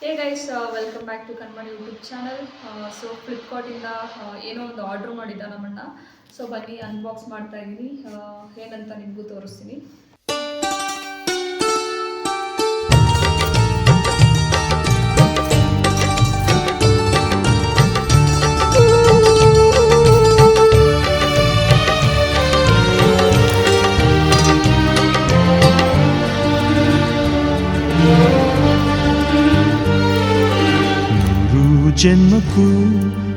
Hey guys welcome back to Kanmani YouTube channel so ಫ್ಲಿಪ್ಕಾರ್ಟಿಂದ ಏನೋ ಒಂದು order ಮಾಡಿದ್ದ ನಮ್ಮಣ್ಣ ಸೊ ಬನ್ನಿ ಅನ್ಬಾಕ್ಸ್ ಮಾಡ್ತಾ ಇದ್ದೀನಿ ಏನಂತ ನಿಮಗೂ ತೋರಿಸ್ತೀನಿ. ನೂರು ಜನ್ಮಕ್ಕೂ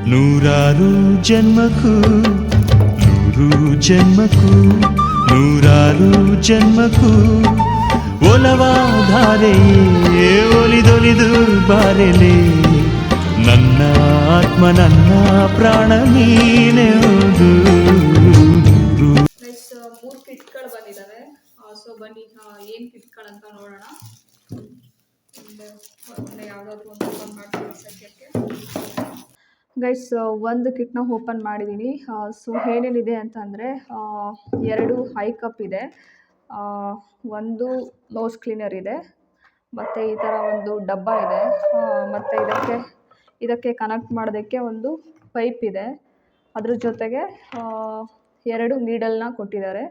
ನೂರಾರು ಜನ್ಮಕ್ಕೂ ನೂರು ಜನ್ಮಕ್ಕೂ ನೂರಾರು ಜನ್ಮಕ್ಕೂ ಒಲವಾಧಾರೆಯೇ ಒಲಿದೊಲಿದು ಬಾರೆಲೆ ನನ್ನ ಆತ್ಮ ನನ್ನ ಪ್ರಾಣ ನೀನೆವುದು ನೂರು ಗೈಸ್ ಮೂರು ಕಿಟ್ಗಳು ಬಂದಿದ್ದಾವೆ ಸೊ ಬನ್ನಿ ಏನು ಕಿಟ್ಗಳಂತ ನೋಡೋಣ ಯಾವುದಾದ್ರೂ ಒಂದು ಓಪನ್ ಮಾಡ್ತೀನಿ ಸದ್ಯಕ್ಕೆ. ಗೈಸ್ ಒಂದು ಕಿಟ್ನ ಓಪನ್ ಮಾಡಿದ್ದೀನಿ ಸೊ ಏನೇನಿದೆ ಅಂತಂದರೆ ಎರಡು ಹೈ ಕಪ್ ಇದೆ. ಒಂದು ನೋಸ್ ಕ್ಲೀನರ್ ಇದೆ. ಮತ್ತು ಈ ಥರ ಒಂದು ಡಬ್ಬ ಇದೆ. ಮತ್ತು ಇದಕ್ಕೆ ಇದಕ್ಕೆ ಕನೆಕ್ಟ್ ಮಾಡೋದಕ್ಕೆ ಒಂದು ಪೈಪ್ ಇದೆ. ಅದ್ರ ಜೊತೆಗೆ ಎರಡು ನೀಡಲ್ನ ಕೊಟ್ಟಿದ್ದಾರೆ.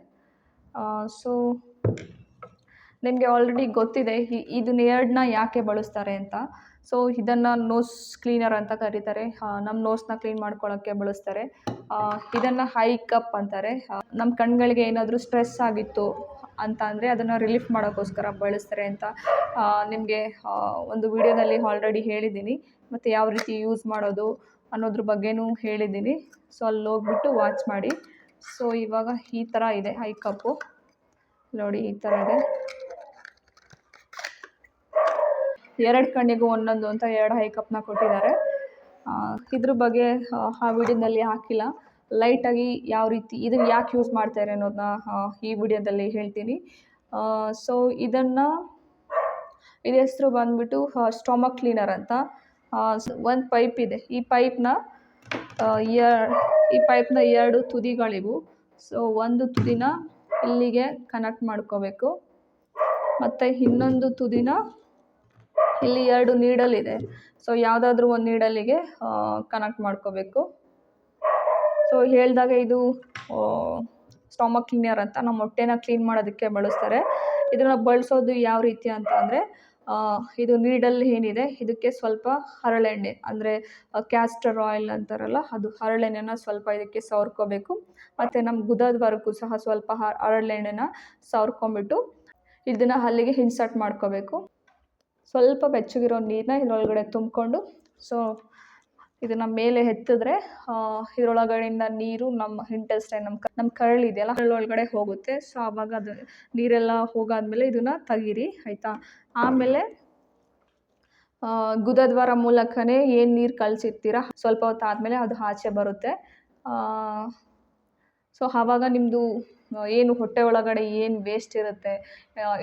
ಸೊ ನಿಮಗೆ ಆಲ್ರೆಡಿ ಗೊತ್ತಿದೆ ಇದನ್ನ ಎರಡನ್ನ ಯಾಕೆ ಬಳಸ್ತಾರೆ ಅಂತ. ಸೊ ಇದನ್ನು ನೋಸ್ ಕ್ಲೀನರ್ ಅಂತ ಕರೀತಾರೆ. ನಮ್ಮ ನೋಸ್ನ ಕ್ಲೀನ್ ಮಾಡ್ಕೊಳ್ಳೋಕ್ಕೆ ಬಳಸ್ತಾರೆ. ಇದನ್ನು ಹೈ ಕಪ್ ಅಂತಾರೆ. ನಮ್ಮ ಕಣ್ಗಳಿಗೆ ಏನಾದರೂ ಸ್ಟ್ರೆಸ್ ಆಗಿತ್ತು ಅಂತ ಅಂದರೆ ಅದನ್ನು ರಿಲೀಫ್ ಮಾಡೋಕ್ಕೋಸ್ಕರ ಬಳಸ್ತಾರೆ ಅಂತ ನಿಮಗೆ ಒಂದು ವಿಡಿಯೋದಲ್ಲಿ ಆಲ್ರೆಡಿ ಹೇಳಿದ್ದೀನಿ. ಮತ್ತು ಯಾವ ರೀತಿ ಯೂಸ್ ಮಾಡೋದು ಅನ್ನೋದ್ರ ಬಗ್ಗೆನೂ ಹೇಳಿದ್ದೀನಿ. ಸೊ ಅಲ್ಲಿ ಹೋಗ್ಬಿಟ್ಟು ವಾಚ್ ಮಾಡಿ. ಸೊ ಇವಾಗ ಈ ಥರ ಇದೆ ಹೈ ಕಪ್ಪು ನೋಡಿ ಈ ಥರ ಇದೆ. ಎರಡು ಕಣ್ಣಿಗೂ ಒಂದೊಂದು ಅಂತ ಎರಡು ಹೈ ಕಪ್ನ ಕೊಟ್ಟಿದ್ದಾರೆ. ಇದ್ರ ಬಗ್ಗೆ ಆ, ವಿಡಿಯೋದಲ್ಲಿ ಹಾಕಿಲ್ಲ. ಲೈಟಾಗಿ ಯಾವ ರೀತಿ ಇದನ್ನು ಯಾಕೆ ಯೂಸ್ ಮಾಡ್ತಾರೆ ಅನ್ನೋದನ್ನ ಈ ವಿಡಿಯೋದಲ್ಲಿ ಹೇಳ್ತೀನಿ. ಸೊ ಇದನ್ನು ಇದ ಹೆಸರು ಬಂದ್ಬಿಟ್ಟು ಸ್ಟೊಮಕ್ ಕ್ಲೀನರ್ ಅಂತ. ಒಂದು ಪೈಪ್ ಇದೆ. ಈ ಪೈಪ್ನ ಈ ಪೈಪ್ನ ಎರಡು ತುದಿಗಳಿವು ಸೊ ಒಂದು ತುದಿನ ಇಲ್ಲಿಗೆ ಕನೆಕ್ಟ್ ಮಾಡ್ಕೋಬೇಕು. ಮತ್ತು ಇನ್ನೊಂದು ತುದಿನ ಇಲ್ಲಿ ಎರಡು ನೀಡಲ್ ಇದೆ ಸೊ ಯಾವುದಾದ್ರೂ ಒಂದು ನೀಡಲಿಗೆ ಕನೆಕ್ಟ್ ಮಾಡ್ಕೋಬೇಕು. ಸೊ ಹೇಳಿದಾಗ ಇದು ಸ್ಟಮಕ್ ಕ್ಲೀನರ್ ಅಂತ ನಮ್ಮ ಹೊಟ್ಟೆನ ಕ್ಲೀನ್ ಮಾಡೋದಕ್ಕೆ ಬಳಸ್ತಾರೆ. ಇದನ್ನು ಬಳಸೋದು ಯಾವ ರೀತಿ ಅಂತ ಅಂದರೆ ಇದು ನೀಡಲ್ ಏನಿದೆ, ಇದಕ್ಕೆ ಸ್ವಲ್ಪ ಹರಳೆಣ್ಣೆ ಅಂದರೆ ಕ್ಯಾಸ್ಟರ್ ಆಯಿಲ್ ಅಂತಾರಲ್ಲ, ಅದು ಹರಳೆಣ್ಣೆನ ಸ್ವಲ್ಪ ಇದಕ್ಕೆ ಸವರ್ಕೋಬೇಕು. ಮತ್ತು ನಮ್ಮ ಗುದದ್ವರೆಗೂ ಸಹ ಸ್ವಲ್ಪ ಹರಳೆಣ್ಣೆನ ಸವರ್ಕೊಂಬಿಟ್ಟು ಇದನ್ನು ಅಲ್ಲಿಗೆ ಇನ್ಸರ್ಟ್ ಮಾಡ್ಕೋಬೇಕು. ಸ್ವಲ್ಪ ಬೆಚ್ಚಗಿರೋ ನೀರನ್ನ ಇದರೊಳಗಡೆ ತುಂಬಿಕೊಂಡು ಸೊ ಇದನ್ನು ಮೇಲೆ ಎತ್ತಿದ್ರೆ ಇದರೊಳಗಡೆಯಿಂದ ನೀರು ನಮ್ಮ ಇಂಟೆಸ್ಟೈನ್ ನಮ್ಮ ನಮ್ಮ ಕರಳು ಇದೆಯಲ್ಲ ಒಳಗಡೆ ಹೋಗುತ್ತೆ. ಸೊ ಆವಾಗ ಅದು ನೀರೆಲ್ಲ ಹೋಗಾದ್ಮೇಲೆ ಇದನ್ನು ತೆಗೀರಿ, ಆಯಿತಾ? ಆಮೇಲೆ ಗುದದ್ವಾರ ಮೂಲಕನೇ ಏನು ನೀರು ಕಳಿಸಿರ್ತೀರ, ಸ್ವಲ್ಪ ಹೊತ್ತು ಆದಮೇಲೆ ಅದು ಆಚೆ ಬರುತ್ತೆ. ಸೊ ಆವಾಗ ನಿಮ್ಮದು ಏನು ಹೊಟ್ಟೆ ಒಳಗಡೆ ಏನು ವೇಸ್ಟ್ ಇರುತ್ತೆ?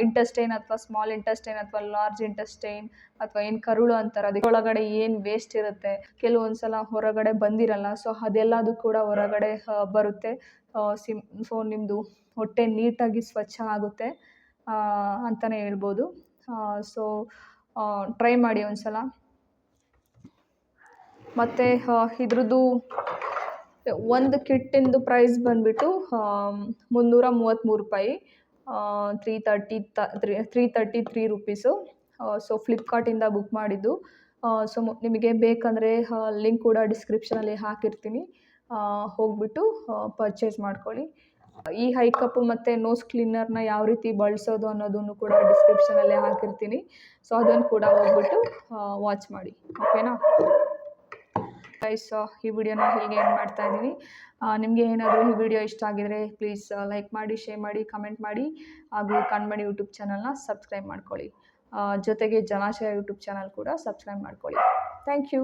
ಇಂಟೆಸ್ಟೈನ್ ಅಥವಾ ಸ್ಮಾಲ್ ಇಂಟೆಸ್ಟೈನ್ ಅಥವಾ ಲಾರ್ಜ್ ಇಂಟೆಸ್ಟೈನ್ ಅಥವಾ ಏನು ಕರುಳು ಅಂತಾರೆ ಅದಕ್ಕೆ ಒಳಗಡೆ ಏನು ವೇಸ್ಟ್ ಇರುತ್ತೆ? ಕೆಲವೊಂದು ಸಲ ಹೊರಗಡೆ ಬಂದಿರಲ್ಲ ಸೊ ಅದೆಲ್ಲದು ಕೂಡ ಹೊರಗಡೆ ಬರುತ್ತೆ. ಸಿಮ್ ಸೊ ನಿಮ್ಮದು ಹೊಟ್ಟೆ ನೀಟಾಗಿ ಸ್ವಚ್ಛ ಆಗುತ್ತೆ ಅಂತಲೇ ಹೇಳ್ಬೋದು. ಸೊ ಟ್ರೈ ಮಾಡಿ ಒಂದು ಸಲ ಮತ್ತು ಇದ್ರದ್ದು ಒಂದು ಕಿಟ್ಟಿಂದು ಪ್ರೈಸ್ ಬಂದುಬಿಟ್ಟು ಮುನ್ನೂರ ಮೂವತ್ತ್ಮೂರು ರೂಪಾಯಿ. ತ್ರೀ ತರ್ಟಿ ತ three three thirty three rupees so ಫ್ಲಿಪ್ಕಾರ್ಟಿಂದ book ಮಾಡಿದ್ದು. ಸೊ ನಿಮಗೆ ಬೇಕಂದರೆ ಲಿಂಕ್ ಕೂಡ ಡಿಸ್ಕ್ರಿಪ್ಷನಲ್ಲಿ ಹಾಕಿರ್ತೀನಿ. ಹೋಗ್ಬಿಟ್ಟು ಪರ್ಚೇಸ್ ಮಾಡ್ಕೊಳ್ಳಿ. ಈ ಹೈ ಕಪ್ಪು ಮತ್ತು ನೋಸ್ ಕ್ಲೀನರ್ನ ಯಾವ ರೀತಿ ಬಳಸೋದು ಅನ್ನೋದನ್ನು ಕೂಡ ಡಿಸ್ಕ್ರಿಪ್ಷನಲ್ಲಿ ಹಾಕಿರ್ತೀನಿ. ಸೊ ಅದನ್ನು ಕೂಡ ಹೋಗ್ಬಿಟ್ಟು ವಾಚ್ ಮಾಡಿ. ಓಕೆನಾ ಗೈಸ್ ಈ ವಿಡಿಯೋನ ಹೀಗೆ ಏನು ಮಾಡ್ತಾ ಇದ್ದೀನಿ. ನಿಮಗೆ ಏನಾದರೂ ಈ ವಿಡಿಯೋ ಇಷ್ಟ ಆಗಿದರೆ ಪ್ಲೀಸ್ ಲೈಕ್ ಮಾಡಿ ಶೇರ್ ಮಾಡಿ ಕಮೆಂಟ್ ಮಾಡಿ. ಹಾಗೂ ಕಣ್ಮಣಿ ಯೂಟ್ಯೂಬ್ ಚಾನಲ್ನ ಸಬ್ಸ್ಕ್ರೈಬ್ ಮಾಡ್ಕೊಳ್ಳಿ. ಜೊತೆಗೆ ಜನಾಶಯ ಯೂಟ್ಯೂಬ್ ಚಾನಲ್ ಕೂಡ ಸಬ್ಸ್ಕ್ರೈಬ್ ಮಾಡ್ಕೊಳ್ಳಿ. Thank you